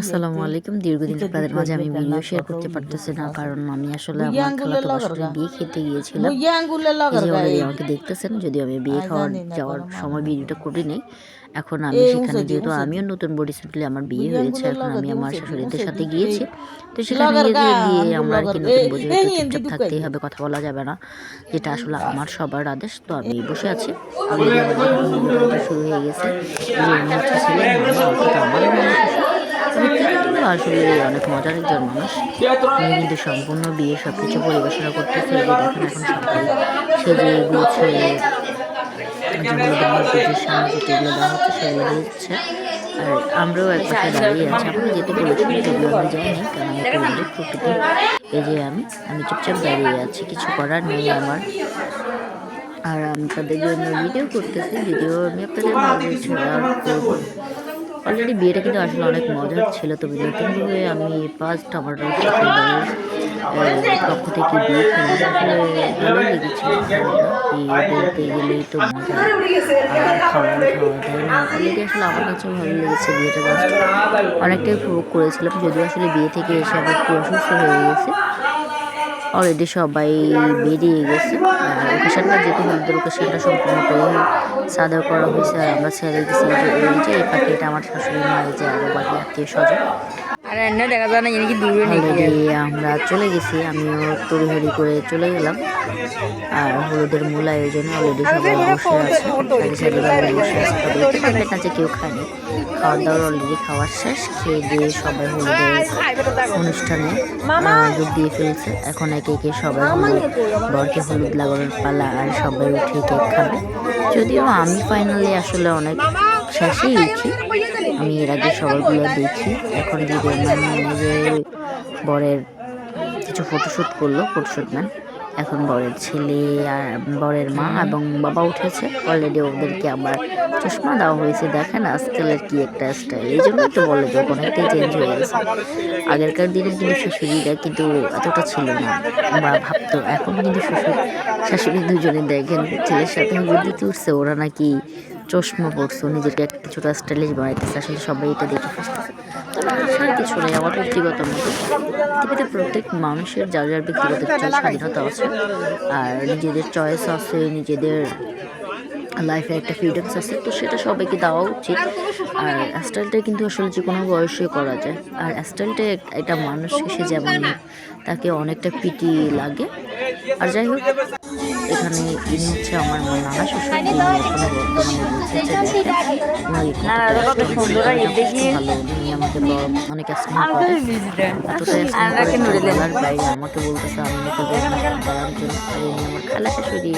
আসসালামু আলাইকুম। দীর্ঘদিন আপনাদের মাঝে আমি ভিডিও শেয়ার করতে পারতেছি না কারণ আমি আসলে আমার খালাতো বাসায় বিয়ে খেতে গিয়েছিলাম। এই আমাকে দেখতেছেন যদিও আমি বিয়ে খাওয়ার যাওয়ার সময় ভিডিওটা করি নাই এখন আমি সেখানে যেহেতু আমিও নতুন বডি রিসেন্টলি আমার বিয়ে হয়েছে এখন আমি আমার শাশুড়িদের সাথে গিয়েছি। তো সেখানে গিয়ে গিয়ে আমরা আর কি নতুন বডি চুপচাপ থাকতেই হবে কথা বলা যাবে না। যেটা আসলে আমার সবার আদেশ তো আমি বসে আছি। শুরু হয়ে গেছে। যে উনি হচ্ছে ছিলেন মামা অর্থাৎ আমার মামা শ্বশুর তবে তিনি কিন্তু আসলে অনেক মজার একজন মানুষ। উনি কিন্তু সম্পূর্ণ বিয়ে সব কিছু পরিবেশনা করতেছে যে দেখেন এখন সবাই সেজে গুছে যেগুলো দেওয়া হচ্ছে, যে যেগুলো দেওয়া হচ্ছে, সেগুলো দিচ্ছে। আর আমরাও এক দাঁড়িয়ে আছি আমাকে যেতে বলেছিল যদিও আমি যাইনি কারণ আমি অনেক প্রকৃতি। এই যে আমি আমি চুপচাপ দাঁড়িয়ে আছি, কিছু করার নেই আমার। আর আমি তাদের জন্য ভিডিও করতেছি ভিডিও আমি আপনাদের করব। অলরেডি বিয়েটা কিন্তু আসলে অনেক মজার ছিল নতুন হয়ে আমি ফার্স্ট আমার পক্ষ থেকে বিয়ে আসলে ভালোই লেগেছিল বিয়ে বলতে গেলেই তো মজা। খাওয়া আসলে আমার কাছেও ভালো লেগেছে বিয়েটা। অনেকটাই উপভোগ করেছিলাম, যদিও আসলে বিয়ে থেকে এসে আমি একটু অসুস্থ হয়ে গেছে। অলরেডি সবাই বেরিয়ে গেছে। আর ওকেশনটা যেহেতু হলুদের লোকেশনটা সম্পূর্ণ করে সাদা করা হয়েছে। আর আমরা ছেড়ে এই যে এই পাখিটা আমার শাশুড়ি মা যে আরও বাকি আত্মীয় স্বজন আর এনে দেখা যায় না কি দূরে অলরেডি আমরা চলে গেছি আমিও তড়িহড়ি করে চলে গেলাম। আর হলুদের মূল আয়োজনে অলরেডি সবাই বসে আছে। ভাবে বসে আছে। তবে পারবেন কেউ খায়নি। খাওয়া দাওয়ার অলরেডি খাওয়ার শেষ। খেয়ে দিয়ে সবাই হলুদের অনুষ্ঠানে যোগ দিয়ে ফেলছে। এখন একে একে সবাই হলুদ বরকে হলুদ লাগানোর পালা আর সবাই উঠে কেক খাবে। যদিও আমি ফাইনালি আসলে অনেক শেষেই উঠি। আমি এর আগে সবাইগুলো দেখি। এখন ভিডিও ম্যান নিজে বরের কিছু ফটোশ্যুট করল ফটোশ্যুট ম্যান এখন বরের ছেলে আর বরের মা এবং বাবা উঠেছে। অলরেডি ওদেরকে আবার চশমা দেওয়া হয়েছে। দেখেন আজকালের কি একটা স্টাইল এই জন্য তো বলে যে অনেকটাই চেঞ্জ হয়ে গেছে। আগেরকার দিনে কিন্তু শাশুড়িরা কিন্তু এতটা ছিল না। বা ভাবতো এখন কিন্তু শ্বশুর শাশুড়ি দুজনে দেখেন ছেলের সাথে বুদ্ধি উঠছে ওরা নাকি চশমা পড়ছো নিজেকে কিছুটা স্টাইলিশ বানাইতেছে, আসলে সবাই এটা দেখে ফেসতেছে আসার কিছু নেই আমার ব্যক্তিগত মতো পৃথিবীতে প্রত্যেক মানুষের, যার যার ব্যক্তিগত স্বাধীনতা আছে, আর নিজেদের চয়েস আছে, নিজেদের লাইফে একটা ফ্রিডমস আছে, তো সেটা সবাইকে দেওয়া উচিত। আর স্টাইলটা কিন্তু আসলে যে কোনো বয়সে করা যায়। আর স্টাইলটা একটা মানুষকে সে যেমন তাকে অনেকটা পিটি লাগে। আর যাই হোক এখানে ইনি হচ্ছে আমার নানা শ্বশুর এখনও বর্তমানে বলছে যে ভালো উনি আমাকে অনেক স্নেহ করে এতটাই স্নেহ করে বলার বাইরে আমাকে বলতেছে আমি নাকি করার জন্য আর ইনি আমার খালা শাশুড়ি